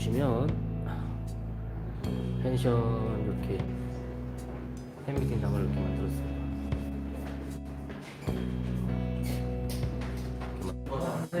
보시면 펜션 이렇게 팬미팅장을 이렇게 만들었어요. 네,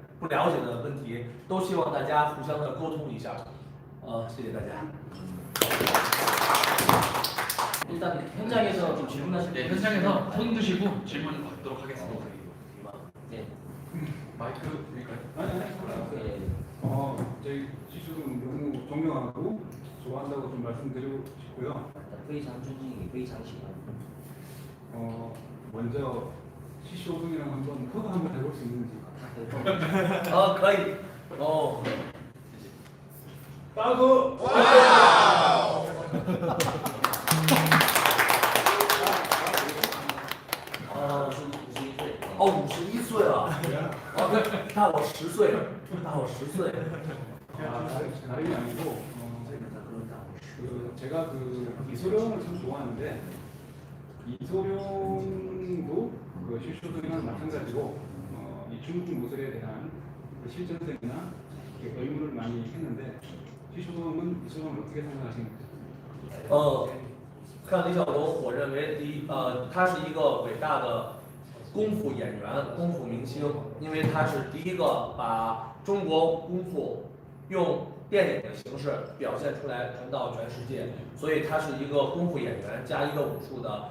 不了解的问题，都希望大家互相的沟通一下。呃，谢谢大家。 일단 현장에서 좀 질문하실 네, 때 현장에서 손 드시고 질문 받도록 하겠습니다. 네. 마이크 드릴까요? 아니 아니 네. 어 저희 지수는 너무 존경하고 좋아한다고 좀 말씀드리고 싶고요. 非常尊敬，非常喜欢。 어 먼저 시쇼동이랑 한번 허가 한번 해볼 수 있는지. 啊，可以。哦， 따고 呃，五十五十一岁。哦，五十一岁了，哦，大我十岁，大我十岁。 아, 다름- 다름이 아니고 어, 그 제가 그 이소룡을 참 좋아하는데 이소룡도 그 시쇼동이랑 마찬가지로 어, 이 중국 무술에 대한 그 실전생이나 이렇게 의문을 많이 했는데 시쇼동은 이소룡을 어떻게 생각하십니까? 呃，看李小龙，我认为第一，呃，他是一个伟大的功夫演员、功夫明星，因为他是第一个把中国功夫用电影的形式表现出来，传到全世界，所以他是一个功夫演员加一个武术的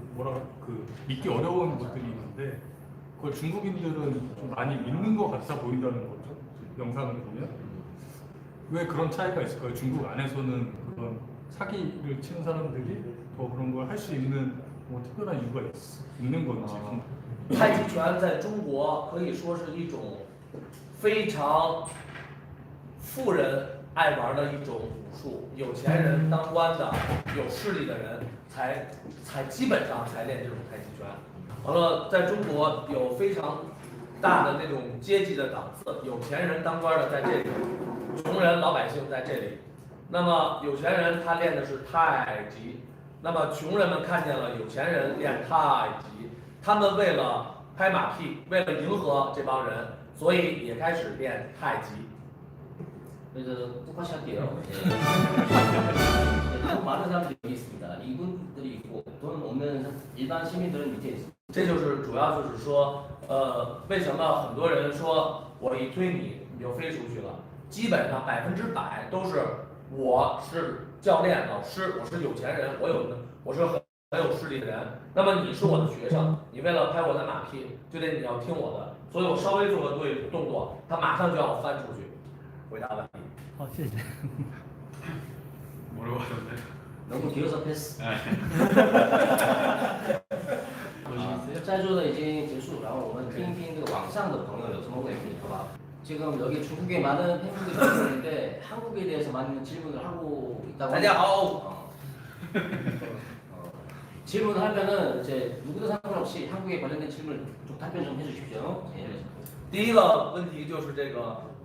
뭐라 그 믿기 어려운 것들이 있는데 그걸 중국인들은 좀 많이 믿는 것 같아 보인다는 거죠 영상을 보면 왜 그런 차이가 있을까요? 중국 안에서는 그런 사기를 치는 사람들이 더 그런 걸 할 수 있는 뭐 특별한 이유가 있, 있는 건지 아. 太极拳在中国可以说是一种非常富人 爱玩的一种武术，有钱人、当官的、有势力的人才才基本上才练这种太极拳。完了，在中国有非常大的那种阶级的档次，有钱人当官的在这里，穷人老百姓在这里。那么有钱人他练的是太极，那么穷人们看见了有钱人练太极，他们为了拍马屁，为了迎合这帮人，所以也开始练太极。그래서 똑같이 할게요. 네. 네, 또 많은 사람들이 여기 있습니다. 이분들이 있고 돈 없는 일반 시민들은 밑에 있습니다. 这就是主要就是说，呃，为什么很多人说我一推你你就飞出去了？基本上百分之百都是我是教练老师，我是有钱人，我有我是很很有势力的人。那么你是我的学生，你为了拍我的马屁，就得你要听我的，所以我稍微做个对动作，他马上就要我翻出去。回答问题。 뭐라고 하셨나요? 너무 길어서 패스. 보시겠어요? 在座的已经结束，然后我们听一听这个网上的朋友有什么问题，好吧？ 지금 여기 중국에 많은 팬분들이 계시는데 한국에 대해서 많은 질문을 하고 있다고 大家 합니다. 好， 어. 어, 질문하면은 이제 누구도 상관없이 한국에 관련된 질문 좀 답변 좀 해주십시오. 예. 第一个问题就是这个，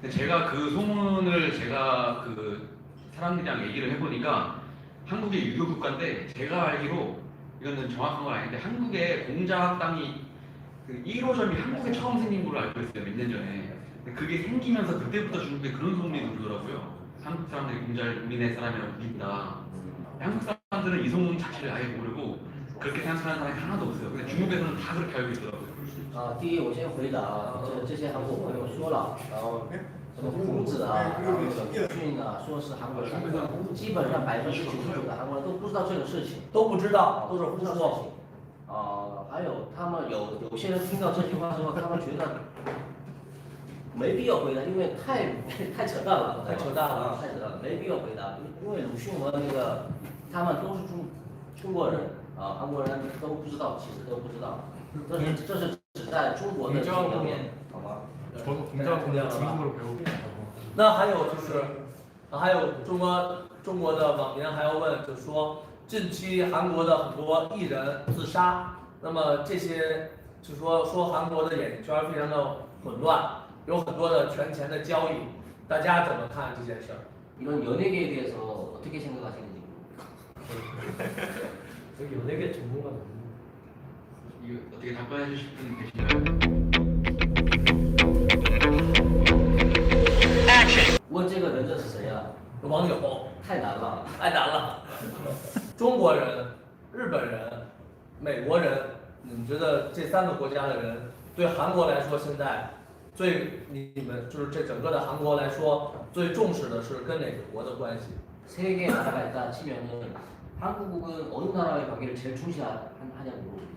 근데 제가 그 소문을 제가 그 사람들이랑 얘기를 해보니까 한국의 유교 국가인데 제가 알기로 이거는 정확한 건 아닌데 한국의 공자 학당이 그 1호점이 한국에 처음 생긴 걸로 알고 있어요 몇 년 전에. 근데 그게 생기면서 그때부터 중국에 그런 소문이 돌더라고요. 한국 사람들이 공자를 우리네 사람이라고 믿다. 한국 사람들은 이 소문 자체를 아예 모르고 그렇게 생각하는 사람이 하나도 없어요. 근데 중국에서는 다 그렇게 알고 있더라고요 啊，第一我先回答啊，这这些韩国朋友说了，然后什么孔子啊，然后这个鲁迅啊，说是韩国人，基本上百分之九十九的韩国人都不知道这个事情。都不知道，都是胡不知道事说。情。啊、还有他们有有些人听到这句话之后，他们觉得没必要回答，因为太 太扯淡了，太扯淡了啊太扯淡了，没必要回答，因为鲁迅和那个他们都是中中国人啊，韩国人都不知道，其实都不知道，这是这是只在中国的这方面，好吗？ 저도 공자분야 중국어를 배우고 있다고. 那还有就是，啊还有中国中国的网民还要问，就是说近期韩国的很多艺人自杀，那么这些就是说说韩国的演艺圈非常的混乱，有很多的权钱的交易，大家怎么看这件事儿？ 이런 연예계에 대해서 어떻게 생각하시는지. 여기 연예계 전문가 이거 어떻게 답변해 주실 분 계신가요? 问这个人这是谁啊？网友太难了。太难了，中国人、日本人、美国人，你们觉得这三个国家的人对韩国来说，现在最你们就是这整个的韩国来说，最重视的是跟哪个国的关系？ 세 개의 나라가 있다 치면은 한국은 어느 나라의 관계를 제일 중시하냐고 물어봅니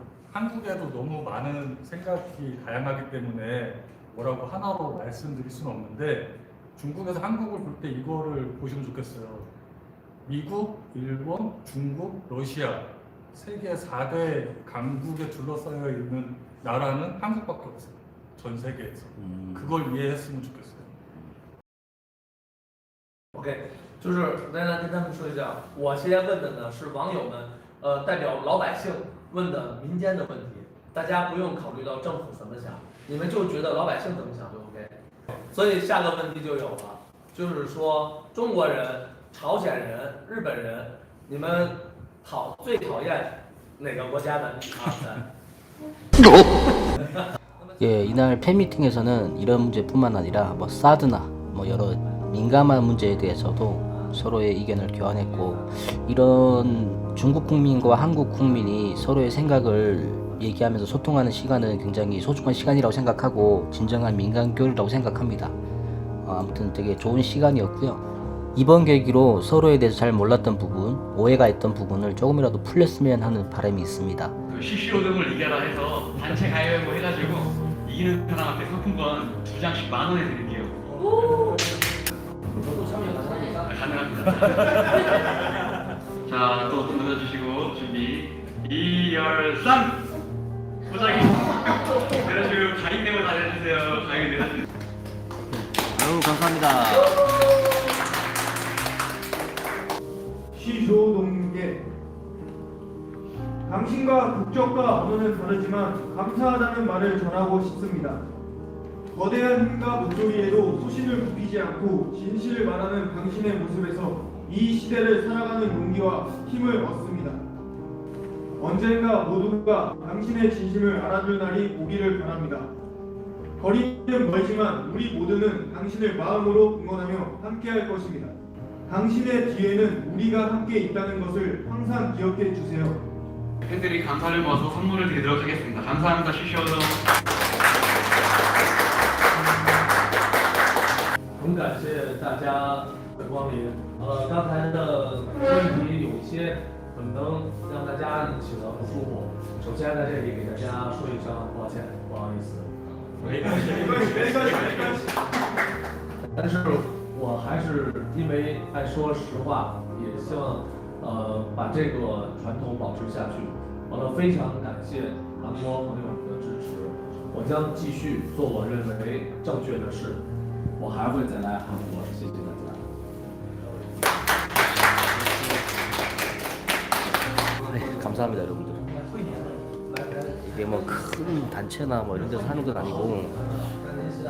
한국에도 너무 많은 생각이 다양하기 때문에 뭐라고 하나로 말씀드릴 수는 없는데 중국에서 한국을 볼 때 이거를 보시면 좋겠어요. 미국, 일본, 중국, 러시아 세계 4대 강국에 둘러싸여 있는 나라는 한국밖에 없어요. 전 세계에서. 그걸 이해했으면 좋겠어요. OK，就是来来跟他们说一下，我现在问的呢是网友们，呃，代表老百姓 问的民间的问题，大家不用考虑到政府怎么想，你们就觉得老百姓怎么想就 OK。所以下个问题就有了，就是说中国人、朝鲜人、日本人，你们讨最讨厌哪个国家的？一二三。 예, 이날 팬미팅에서는 이런 문제뿐만 아니라 뭐 사드나 뭐 여러 민감한 문제에 대해서도 서로의 의견을 교환했고 이런 중국 국민과 한국 국민이 서로의 생각을 얘기하면서 소통하는 시간은 굉장히 소중한 시간이라고 생각하고 진정한 민간 교류라고 생각합니다. 어, 아무튼 되게 좋은 시간이었고요. 이번 계기로 서로에 대해서 잘 몰랐던 부분, 오해가 있던 부분을 조금이라도 풀렸으면 하는 바람이 있습니다. 그 CCO 등을 이겨라 해서 단체 가위바위보 해가지고 이기는 사람한테 상품권 두 장씩 만 원에 드릴게요. 가능합니다. 자, 또손 들어주시고 준비. 2, 열, 3! 보자기. 내려주고 가위 내고 다녀주세요. 가위 내려주세요. 아유, 감사합니다. 시조동계 당신과 국적과 언어는 다르지만 감사하다는 말을 전하고 싶습니다. 거대한 힘과 목소리에도 소신을 굽히지 않고 진실을 말하는 당신의 모습에서 이 시대를 살아가는 용기와 힘을 얻습니다. 언젠가 모두가 당신의 진심을 알아줄 날이 오기를 바랍니다. 거리는 멀지만 우리 모두는 당신을 마음으로 응원하며 함께할 것입니다. 당신의 뒤에는 우리가 함께 있다는 것을 항상 기억해 주세요. 팬들이 감사를 모아서 선물을 드리도록 하겠습니다. 감사합니다, 등. 很感谢大家的光临。呃，刚才的问题有一些可能让大家引起了不舒服。首先在这里给大家说一声抱歉，不好意思。没关系，没关系，没关系，没关系。但是我还是因为爱说实话，也希望呃把这个传统保持下去。完了，非常感谢韩国朋友们的支持，我将继续做我认为正确的事， 我还会再来韩国，谢谢大家。 네, 감사합니다 여러분들. 이게 뭐 큰 단체나 뭐 이런 데서 하는 건 아니고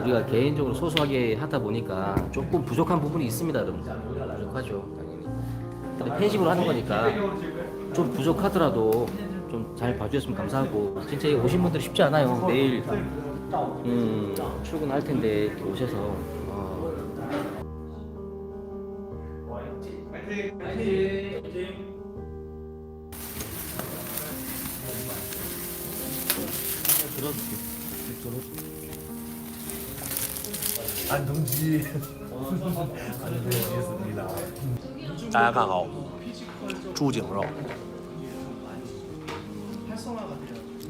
우리가 개인적으로 소소하게 하다 보니까 조금 부족한 부분이 있습니다 여러분들. 부족하죠 당연히. 근데 팬심으로 하는 거니까 좀 부족하더라도 좀 잘 봐주셨으면 감사하고 진짜 여기 오신 분들이 쉽지 않아요. 내일 음, 출근할 텐데 이렇게 오셔서 안동지. 안동지였습니다. 大家看好，猪颈肉。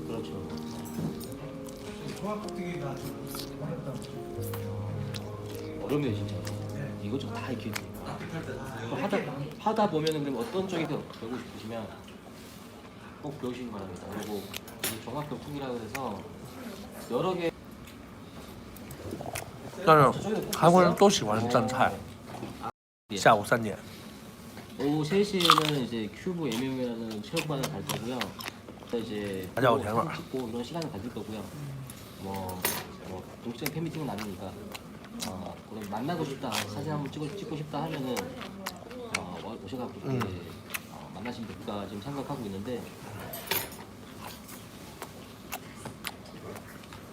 그렇죠. 어렵네 진짜. 이것저것 다 익혀야 돼. 또 하다 하다 보면은 그럼 어떤 쪽에 더 배우고 싶으시면 꼭 배우시기 바랍니다. 그리고 이 종합교통이라 그래서 여러 개 但是韩国人都喜欢蘸菜。下午三点， 오후 3시에는 이제 큐브 MM이라는 체육관을 갈 거고요. 또 이제 맞아, 오늘 대박. 찍고 이런 시간을 가질 거고요. 뭐, 뭐 공식적인 팬미팅은 아니니까 어, 그럼 만나고 싶다 사진 한번 찍고, 찍고 싶다 하면은 어, 오셔가지고 음. 어, 만나신 분과 지금 생각하고 있는데.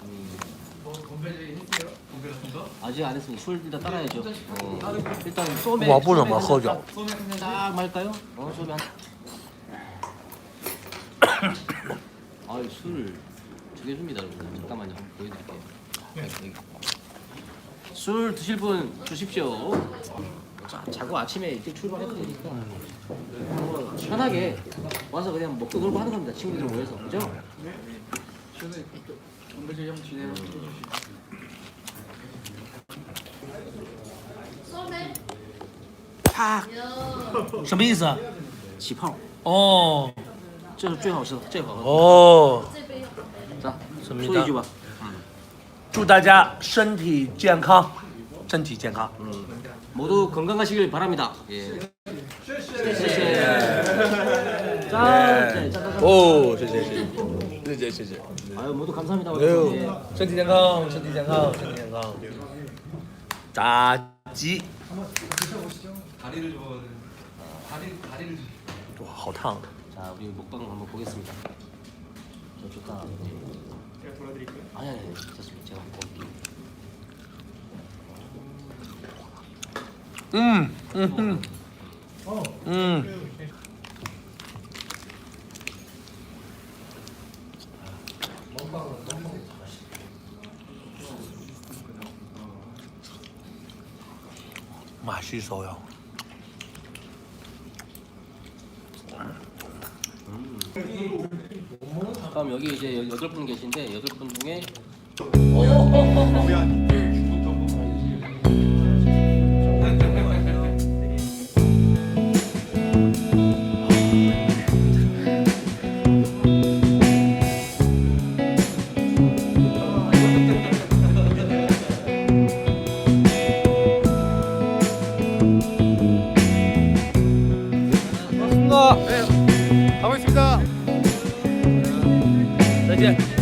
음. 아직 안 했으면 술 일단 따라야죠. 음. 어, 일단 음. 소맥 와, 보자, 막 한잔 딱- 말까요? 어 소맥 아, 술두개 줍니다 여러분. 잠깐만요. 보여드릴게요. 네. 네, 여기. 술 드실 분 주십시오. 자, 자고 아침에 일찍 출발해도 되니까 뭐 편하게 와서 그냥 먹고 놀고 하는 겁니다. 친구들 모여서 그죠? 음. 什么意思啊？起泡，哦这是最好吃的，最好喝的。哦， 자, 什么意 소리 思 줘봐. ？ 祝大家身体健康，身体健康。 모두 건강하시길 바랍니다. 예. 谢谢. 짠. 네, 짠, 짠, 짠. 哦，谢谢谢谢谢谢谢谢。 아유 모두 감사합니다. 哎呦 예. ，身体健康，身体健康，身体健康。炸鸡， 다리를 줘. 다리 다리를 줘. 哇，好烫。 자, 우리 먹방 한번 보겠습니다. 좋다. 제가 돌려드릴게요. 아니 아니 예, 아니 예, 예. 좋습니다. 제가 먹을게요. 음, 음, 음, 어. 음. 맛있어요. 못 그럼 여기 이제 여- 여덟 분 계신데 여덟 분 중에 가보겠습니다. 再见。